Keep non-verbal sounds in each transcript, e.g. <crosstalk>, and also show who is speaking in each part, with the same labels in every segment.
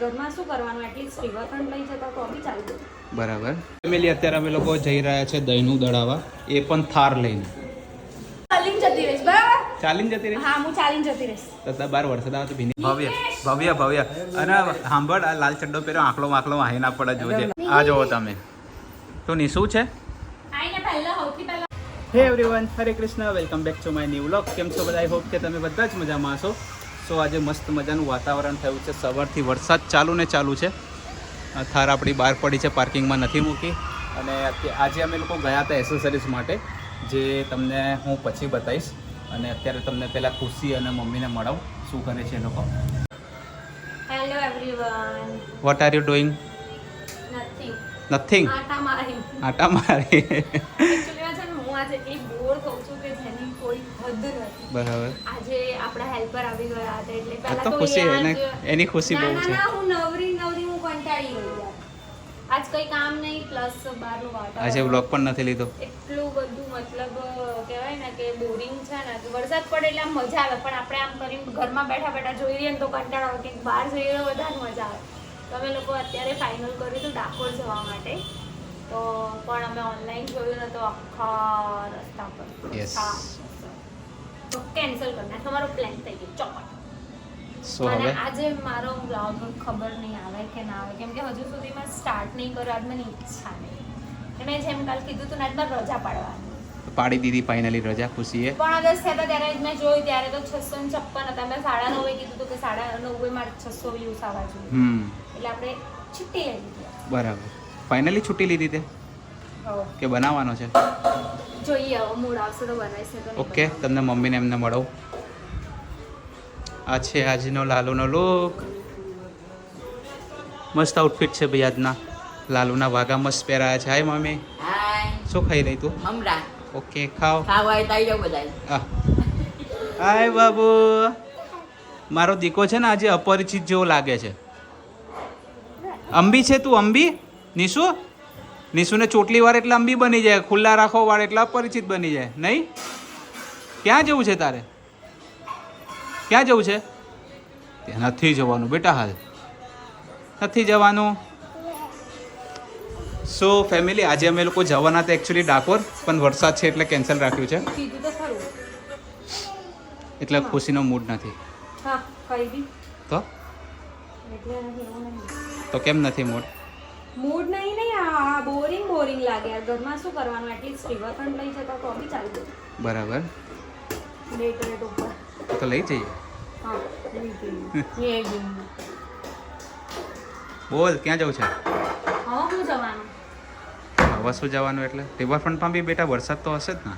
Speaker 1: ઘરમાં શું કરવાનું? એટલીસ્ટ રિવરફ્રન્ટ લઈ જતા તો બી ચાલતું.
Speaker 2: બરાબર. ફેમિલી અત્યારે અમે લોકો જઈ રહ્યા છે દહીંનું દળાવા. એ પણ થાર લઈને.
Speaker 1: ચાલીને જતી રહીશ બરાબર?
Speaker 2: ચાલીને જતી રહી
Speaker 1: હા હું ચાલીને જતી રહીશ.
Speaker 2: તથા બાર વરસાદ આવે તો ભીની. ભવ્ય ભવ્ય ભવ્ય. અને સાંભળ આ લાલ ચડ્ડો પહેર્યો આંકલો આંકલો વાહી ના પડે જોજે. આ જોવો તમે. તો નિશુ છે?
Speaker 1: આઈને પહેલા સૌથી પહેલા.
Speaker 2: Hey everyone Hare Krishna welcome back to my new vlog કેમ છો બધા? આઈ હોપ કે તમે બધા જ મજામાં હશો. સો આજે મસ્ત મજાનું વાતાવરણ થયું છે. સવારથી વરસાદ ચાલુ ને ચાલુ છે. થાર આપણી બહાર પડી છે પાર્કિંગમાં નથી મૂકી. અને આજે અમે લોકો ગયા હતા એસેસરીઝ માટે જે તમને હું પછી બતાવીશ. અને અત્યારે તમને પહેલાં ખુશી અને મમ્મીને મળાવું. શું કરે છે એ લોકો?
Speaker 1: Hello everyone
Speaker 2: what are you doing
Speaker 1: nothing
Speaker 2: nothing
Speaker 1: આટા મારી.
Speaker 2: આટા મારી. <laughs> <laughs>
Speaker 1: આજે એટલી બોર કહું છું કે જેની કોઈ હદ નથી.
Speaker 2: બરાબર.
Speaker 1: આજે આપણા હેલ્પર આવી ગયા હતા એટલે પહેલા
Speaker 2: તો ખુશી એને એની ખુશી બહુ છે.
Speaker 1: ના, હું નવરી નવરી હું કંટાળી ગઈ આજ કઈ કામ નહીં પ્લસ બહારનું વાતાવરણ.
Speaker 2: આજે વ્લોગ પણ નથી લીધો?
Speaker 1: એટલું બધું મતલબ કહેવાય ને કે બોરિંગ છે ને કે વરસાદ પડે એટલે આમ મજા આવે પણ આપણે આમ કરીને ઘરમાં બેઠા બેઠા જોઈ રહીએ ને તો કંટાળો કે બહાર જઈએ તો વધારે મજા આવે. તો અમે લોકો અત્યારે ફાઇનલ કર્યું હતું ડાકોર જવા માટે. તો પણ અમે ઓનલાઈન જોયું ને તો આખા રસ્તા પર. હા. તો કેન્સલ કરી નાખ તમારો પ્લાન થઈ ગયો. ચોપટ
Speaker 2: સો હવે?
Speaker 1: આજે મારો બ્લોગ ખબર નહીં આવે કે ના આવે. કેમ કે હજુ સુધી મેં સ્ટાર્ટ નહીં કર્યો. આજ મને ઈચ્છા નહીં. મેં જેમ કાલ કીધું તું આજ મારે રજા પાડવાની.
Speaker 2: પાડી દીધી ફાઇનલી રજા ખુશીએ?
Speaker 1: પણ થયા હતા ત્યારે મેં જોયું ત્યારે તો છસો ને છપ્પન હતા. મેં સાડા નવે કીધું હતું કે સાડા નવે મારે છસો વ્યૂઝ આવવા જોઈએ.
Speaker 2: હમ.
Speaker 1: એટલે આપણે છૂટી લઈ
Speaker 2: બરાબર. ફાઇનલી છૂટી લીધી તે? કે બનાવવાનો છે?
Speaker 1: જોઈએ મૂડ આવશે તો બનાવીશ નહીં તો નહીં
Speaker 2: ઓકે તમને મમ્મીને એમને મળો. આ છે આજનો લાલુનો લુક મસ્ત આઉટફિટ છે ભાઈ આજના. લાલુના વાઘા મસ્ત પહેરાયા છે. Hi mummy. શું ખાઈ રહી તું?
Speaker 3: મમરા
Speaker 2: ઓકે ખાઓ. આ હાય બાબુ. મારો દીકો છે ને આજે અપરિચિત જેવો લાગે છે. અંબી છે તું અંબી? નિશુ? નિશુને ચોટલી વાર એટલે અંબી બની જાય ખુલ્લા રાખો વાળ એટલે પરિચિત બની જાય. નહીં? ક્યાં જવું છે તારે? ક્યાં જવું છે? ત્યાં નથી જવાનું બેટા હાલ. નથી જવાનું? સો ફેમિલી આજે અમે લોકો જવાના હતા એકચ્યુઅલી ડાકોર પણ વરસાદ છે એટલે કેન્સલ રાખ્યું છે. એટલે ખુશીનો મૂડ નથી. તો? તો કેમ નથી મૂડ
Speaker 1: મૂડ નહીં નહીં આ બોરિંગ બોરિંગ લાગે. યાર ઘરમાં શું કરવાનું? એટલીસ્ટ રિવરફ્રન્ટ લઈ જતા તો બી ચાલતું
Speaker 2: બરાબર.
Speaker 1: લેટ રેટ ઉપર.
Speaker 2: તો લઈ જઈએ.
Speaker 1: હા લઈ જઈએ. <laughs>
Speaker 2: બોલ ક્યાં જવું છે?
Speaker 1: હું જવાનું.
Speaker 2: હવે શું જવાનું એટલે? રિવરફ્રન્ટમાં બી બેટા વરસાદ તો હશે જ ને.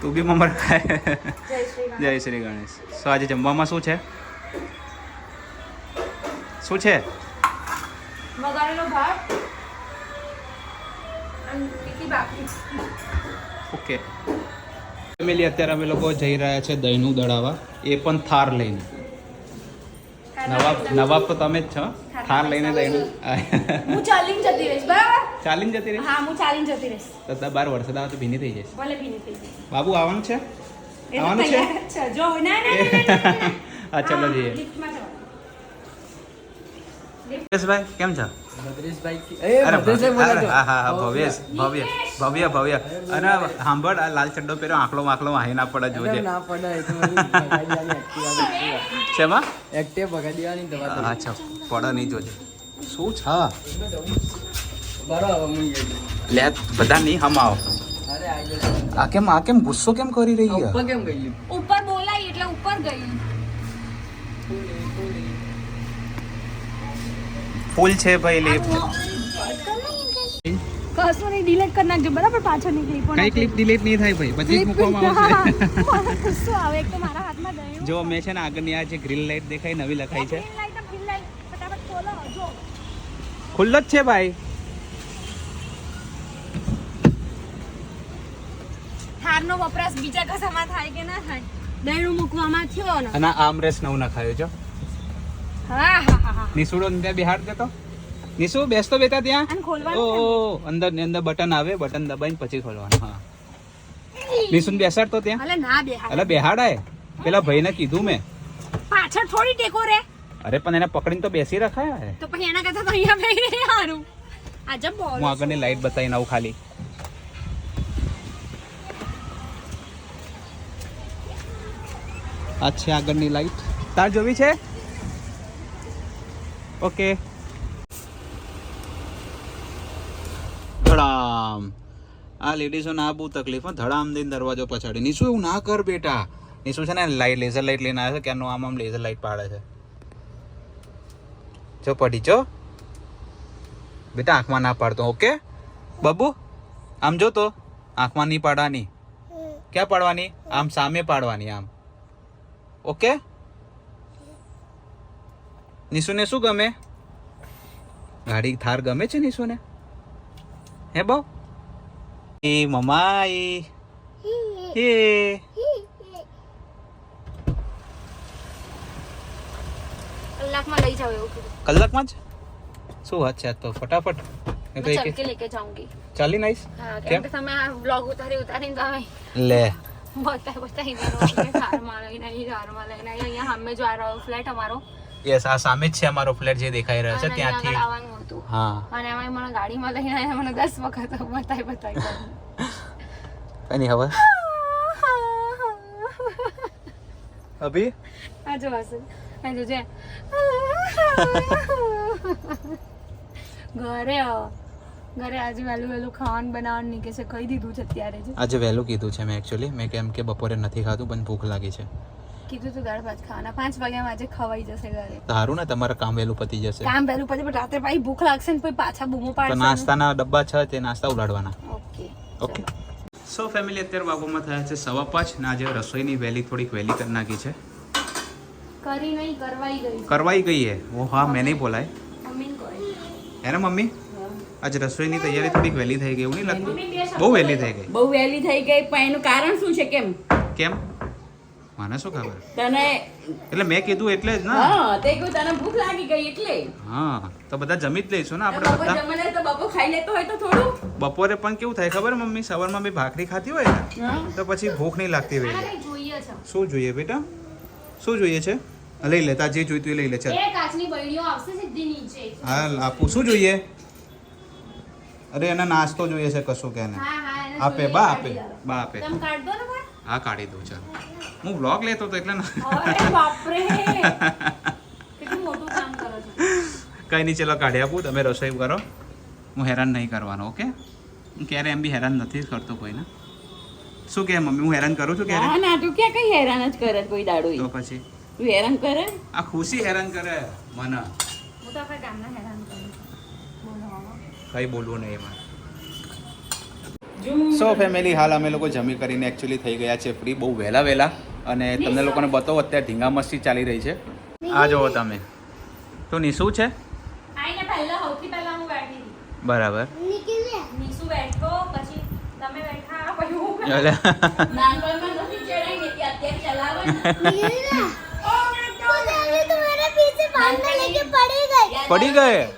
Speaker 2: તું બી મમરા ખાય.
Speaker 1: જય શ્રી રામ
Speaker 2: જય શ્રી ગણેશ. સો આજે જમવામાં શું છે? શું છે?
Speaker 1: વઘારેલો ભાત
Speaker 2: ઓકે. ફેમિલી અત્યારે અમે લોકો જઈ રહ્યા છે દહીંનું દળાવા. એ પણ થાર લઈને. નવાબ નવાબ તો તમે જ છો. થાર લઈને દહીંનું <laughs>
Speaker 1: હું ચાલીને જતી રહીશ બરાબર?
Speaker 2: ચાલીને જતી રહી
Speaker 1: હા હું ચાલીને જતી રહીશ.
Speaker 2: તો બાર વરસાદ આવે તો ભીની થઈ જઈશ.
Speaker 1: ભલે ભીની થઈ જાય
Speaker 2: બાબુ આવવાનું છે? આવવાનું છે?
Speaker 1: જ ના ના. <laughs>
Speaker 2: હા ચલો જઈએ.
Speaker 1: લિફ્ટમાં
Speaker 2: કેમ છો? ભવ્ય- હા હા હા ભવ્ય. ભવ્ય ભવ્ય. અને સાંભળ આ લાલ ચડ્ડો પહેર્યો આંકલો આંકલો વાહી ના પડે જોજે.
Speaker 3: પડે
Speaker 2: શેમાં?
Speaker 3: એક્ટિવ દેવાની દવા
Speaker 2: અચ્છા નહીં જોજે. શું છે? લે બધા નહીં હમાવો. આ કેમ આ કેમ ગુસ્સો કેમ કરી રહી
Speaker 3: ઉપર કેમ ગઈ
Speaker 1: ઉપર બોલાય એટલે ઉપર ગઈ.
Speaker 2: ફૂલ છે ભાઈ લિફ્ટ
Speaker 1: કશું નહીં ડિલીટ કરી નાખજો બરાબર? પાછળ નીકળી
Speaker 2: કઈ ક્લિપ ડિલીટ નહીં થાય ભાઈ બધી મૂકવામાં આવશે.
Speaker 1: ગુસ્સો આવે? એક તો મારા હાથમાં દહીં
Speaker 2: જો મેં છે ને આગળની આ જે ગ્રીલ લાઈટ દેખાય નવી લખાઈ છે.
Speaker 1: ગ્રીન લાઈટ ગ્રીન લાઈટ ફટાફટ ખોલો જો.
Speaker 2: ખુલ્લો જ છે ભાઈ.
Speaker 1: હારનો વપરાશ બીજા કશામાં થાય કે ના થાય? દહીંનું મૂકવામાં થયો ને.
Speaker 2: અને આમ રેસ નવું નખાયો છો.
Speaker 1: હા.
Speaker 2: નિશુડો ત્યાં બિહાર દેતો નિશુ બેસતો બેટા ત્યાં? ઓ અંદરની અંદર બટન આવે બટન દબાઈને પછી ખોલવાનું હા. નિશુન બેસાડતો ત્યાં? એટલે બેહાડાય? પેલા ભાઈને કીધું મેં.
Speaker 1: પાછળ થોડી ટેકો રે.
Speaker 2: અરે પણ એને પકડીને તો બેસી રખાય
Speaker 1: તો પછી એના કરતા તો અહીંયા બેહી સારું આજે બોલ.
Speaker 2: હું આગળની લાઈટ બતાવીને આવું ખાલી. આ છે આગળની લાઈટ. તાર જોવી છે? ઓકે ધડામ. આ લેડીઝોને આ બહુ તકલીફ ધડામ દઈને દરવાજો પછાડી. નીશું, એવું ના કર બેટા. નીશું છે ને લાઈટ લેઝર લાઈટ લઈને આવે છે, ક્યારનું આમ આમ લેઝર લાઈટ પાડે છે. જો પડી, જો. બેટા, આંખમાં ના પાડતો ઓકે બબુ, આમ જો તો. આંખમાં નહીં પાડવાની. ક્યાં પાડવાની? આમ સામે પાડવાની, આમ. ઓકે નિશુને શું ગમે? ગાડી થાર ગમે છે નિશુને? હે બહુ એ મમ્મા એ
Speaker 1: કલાકમાં લઈ જાવ એવું
Speaker 2: કલાકમાં જ? શું વાત છે તો ફટાફટ. મેં તો
Speaker 1: જાઉંગી.
Speaker 2: ચાલી નાઈસ.
Speaker 1: હા
Speaker 2: કેમ
Speaker 1: તમે આ વ્લોગ ઉતારી ઉતારીને તમે
Speaker 2: લે.
Speaker 1: બતાય નહીં હાર મારો નહીં અહીંયા હમે જો આ ફ્લેટ અમારો.
Speaker 2: યસ આ સામે જ છે અમારો ફ્લેટ જે દેખાઈ રહ્યો છે ત્યાંથી. હા.
Speaker 1: અને એમાં મને ગાડીમાં લઈને આવ્યા મને દસ વખત બતાય બતાય.
Speaker 2: નહીં હવે? અભી?
Speaker 1: આ જો હશે આ જો જે. ઘરે આવો. ઘરે આજે વહેલું વહેલું ખાવાનું બનાવવાનું નીકળે છે. કહી દીધું છે અત્યારે
Speaker 2: આજે વહેલું કીધું છે મેં એકચ્યુઅલી મેં કેમ કે બપોરે નથી ખાધું પણ ભૂખ લાગી છે.
Speaker 1: કીધું તું દાળ ભાત ખાવાના. પાંચ વાગ્યામાં આજે ખવાઈ જશે ઘરે.
Speaker 2: સારું ને તમારું કામ વહેલું પતી જશે.
Speaker 1: કામ વહેલું પતી પણ રાત્રે પાછી ભૂખ લાગશે ને પછી પાછા બૂમો
Speaker 2: તો
Speaker 1: પાડશે
Speaker 2: નાસ્તાના ડબ્બા છે તે નાસ્તા ઉડાડવાના
Speaker 1: ઓકે.
Speaker 2: ઓકે. સો ફેમિલી અત્યારે વાગોમાં થયા છે સવા પાંચ ને આજે રસોઈની વહેલી થોડીક વહેલી કરી નાખી છે.
Speaker 1: કરી નહીં કરવાઈ ગઈ.
Speaker 2: કરવાઈ ગઈ હે ઓ હા મેં નહીં બોલાય. હે ને મમ્મી? આજે રસોઈની તૈયારી થોડીક વહેલી થઈ ગઈ એવું નહીં લાગતું? બહુ વહેલી થઈ ગઈ.
Speaker 4: બહુ વહેલી થઈ ગઈ પણ એનું કારણ શું છે કેમ?
Speaker 2: કેમ? મને શું ખબર?
Speaker 4: તને
Speaker 2: એટલે મેં કીધું એટલે જ ને.
Speaker 4: હા તે કહ્યું તને ભૂખ લાગી ગઈ એટલે.
Speaker 2: હા તો બધા જમી જ લઈશું ને આપણે બધા.
Speaker 4: જમવાને તો બપોર ખાઈ લેતો હોય તો થોડું.
Speaker 2: બપોરે પણ કેવું થાય ખબર મમ્મી? સવારમાં બી ભાખરી ખાતી હોય ને તો પછી ભૂખ નહીં લાગતી હોય
Speaker 1: કંઈ જોઈએ
Speaker 2: શું જોઈએ બેટા? શું જોઈએ છે? લઈ લે જે જોઈતું એ લઈ લે ચાલ.
Speaker 1: એ કાચની બળીઓ આવશે સીધી નીચે.
Speaker 2: હા આપું. શું જોઈએ? અરે એને નાસ્તો જોઈએ છે કશું કે એને
Speaker 1: હા હા એને
Speaker 2: આપે બા આપે. બા આપે.
Speaker 1: તમે કાઢ દો ને બા.
Speaker 2: હા કાઢી દઉં ચાલ. હું બ્લોગ લેતો હતો એટલે કઈ નહીં ચલો કાઢી આપું. તમે રસોઈ કરો. હું હેરાન નહીં કરવાનો ઓકે? હું ક્યારે એમ બી હેરાન નથી જ કરતો કોઈને. શું કે મમ્મી હું હેરાન કરું છું ક્યારે?
Speaker 4: ના તું ક્યાં કઈ હેરાન જ કરે કોઈ દાડો
Speaker 2: તો પછી?
Speaker 4: તું હેરાન કરે?
Speaker 2: આ ખુશી હેરાન કરે મને.
Speaker 1: હું તો આખા ગામના હેરાન કરું.
Speaker 2: કઈ બોલવું નહીં એમાં. સો ફેમિલી હાલ અમે લોકો જમી કરીને એકચ્યુઅલી થઈ ગયા છે ફ્રી બહુ વહેલા વહેલા. અને તમને લોકોને બતાવો અત્યારે ધીંગામસ્તી ચાલી રહી છે. આ જુઓ તમે. તો નિશુ છે? બરાબર. પડી ગયે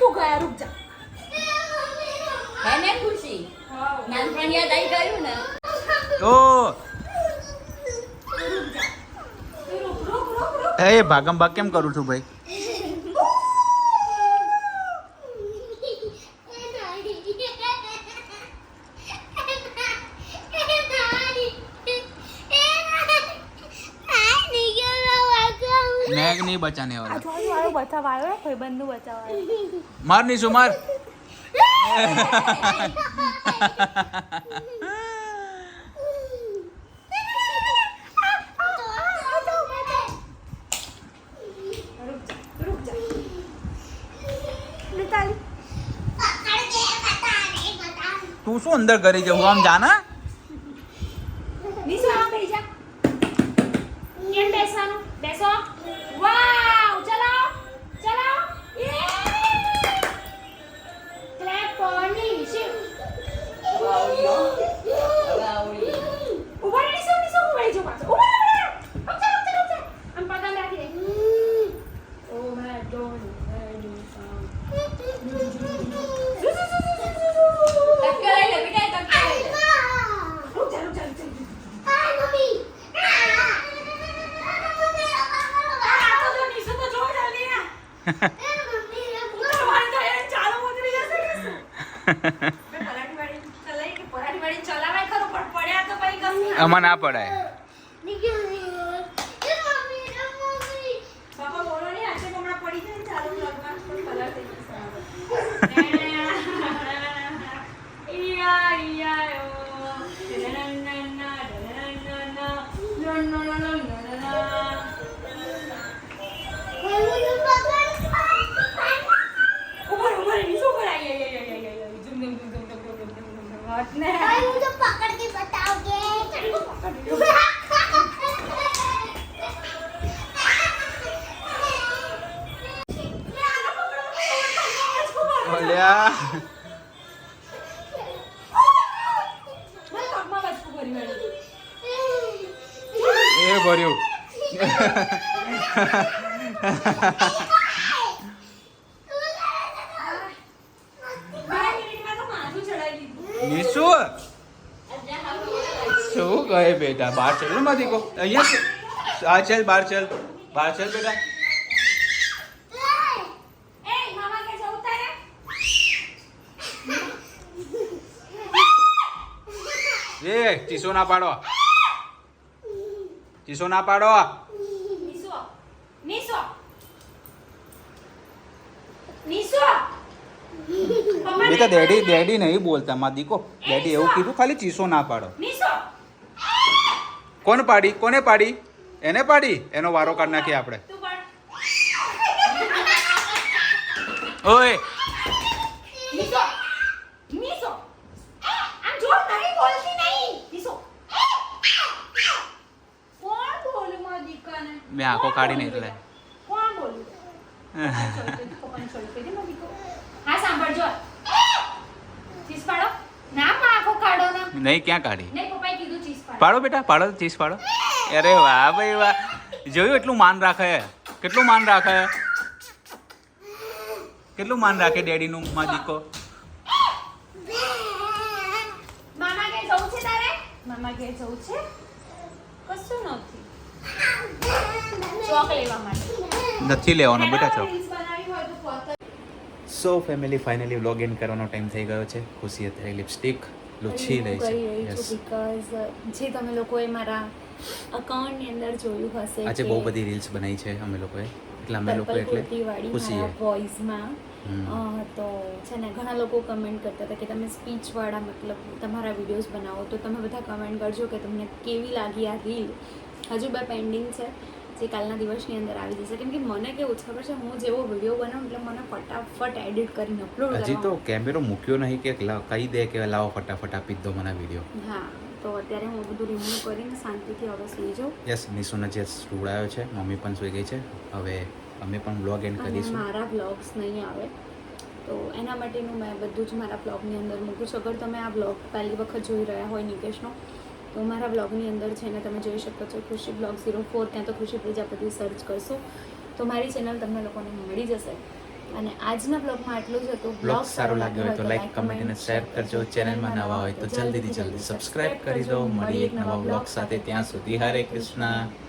Speaker 1: તું ગયા રૂક જા.
Speaker 4: એને ખુશી નાનપણ યાદ આવી ગયું ને?
Speaker 2: ઓ. એ ભાગમ ભાગ કેમ કરું છું ભાઈ? મેગ નહીં બચાને વાળા
Speaker 1: આજુબાજુ વાળો બચાવ આવ્યો ભાઈબંધનું બચાવ આવ્યો.
Speaker 2: માર નિશુ માર <laughs> <laughs>
Speaker 1: રૂક જા નિકાલી
Speaker 2: તું શું અંદર કરી જવું આમ જાના
Speaker 1: બેસવાનું. બેસો. અમને ના
Speaker 2: પડાય. શું કહે બેટા? બહાર ચાલમાંથી કહો અહીંયા. આ ચાલ બહાર ચાલ. બહાર ચાલ બેટા.
Speaker 1: એ,
Speaker 2: ચીસો ના પાડો. ચીસો ના પાડો. બેટા ડેડી. ડેડી નહીં બોલતા. માં દીકો ડેડી એવું કીધું ખાલી ચીસો ના પાડો. કોને પાડી? કોને પાડી? એને પાડી? એનો વારો કાઢ નાખીએ આપણે. ઓય. મેં આખો કાઢી
Speaker 1: નહીં
Speaker 2: એટલે. નહીં ક્યાં કાઢી?
Speaker 1: પાડો
Speaker 2: બેટા પાડો ચીસ પાડો. અરે વાહ ભાઈ વાહ. જોયું એટલું માન રાખે? કેટલું માન રાખે? કેટલું માન રાખે ડેડીનું માં દીકો?
Speaker 1: મામા ઘેર જવું છે તારે? મામા ઘેર જવું છે? કશું નથી. ચોક લેવા માટે.
Speaker 2: નથી લેવાનો બેટા
Speaker 1: પોતે.
Speaker 2: So family finally vlog end કરવાનો ટાઈમ થઈ ગયો છે. ખુશી થઈ લિપસ્ટિક લૂછી રહી છે યસ
Speaker 1: બીકોઝ જે તમે લોકોએ મારા અકાઉન્ટની અંદર જોયું હશે
Speaker 2: આજે બહુ બધી રીલ્સ બનાવી છે અમે લોકોએ. એટલે અમે લોકો એટલે ખુશીએ
Speaker 1: વોઇસમાં. તો છે ને ઘણા લોકો કમેન્ટ કરતા હતા કે તમે સ્પીચવાળા મતલબ તમારા વિડીયોઝ બનાવો. તો તમે બધા કમેન્ટ કરજો કે તમને કેવી લાગી આ રીલ હજુ બે પેન્ડિંગ છે. જે કાલના દિવસની અંદર આવી જશે. કેમ કે મને કેવું ખબર છે હું જેવો વીડિયો બનાવું એટલે મને ફટાફટ એડિટ કરીને અપલોડ
Speaker 2: હજી તો કેમેરો મૂક્યો નહીં કે કહી દે કે લાવો ફટાફટ આપી દો મને વીડિયો
Speaker 1: હા તો અત્યારે હું બધું રિમૂવ કરીને શાંતિથી હવે સુઈ જાઉં.
Speaker 2: યસ નિશુને જે સુવડાયો છે મમ્મી પણ સુઈ ગઈ છે. હવે અમે પણ બ્લોગ એન્ડ કરીશું.
Speaker 1: મારા બ્લોગ્સ નહીં આવે. તો એના માટેનું મેં બધું જ મારા બ્લોગની અંદર મૂકું છું. અગર તમે આ બ્લોગ પહેલી વખત જોઈ રહ્યા હોય નિકેશનો તો મારા બ્લોગની અંદર છે ને તમે જોઈ શકો છો ખુશી બ્લોગ ઝીરો ફોર ત્યાં તો ખુશી પ્રજાપતિ સર્ચ કરશો. તો મારી ચેનલ તમને લોકોને મળી જશે. અને આજના બ્લોગમાં આટલું જ હતું.
Speaker 2: બ્લોગ સારો લાગ્યો હોય તો લાઈક કમેન્ટ અને શેર કરજો. ચેનલમાં નવા હોય તો જલ્દીથી જલ્દી સબસ્ક્રાઇબ કરી દો મળી એક નવા બ્લોગ સાથે. ત્યાં સુધી. હરે કૃષ્ણ.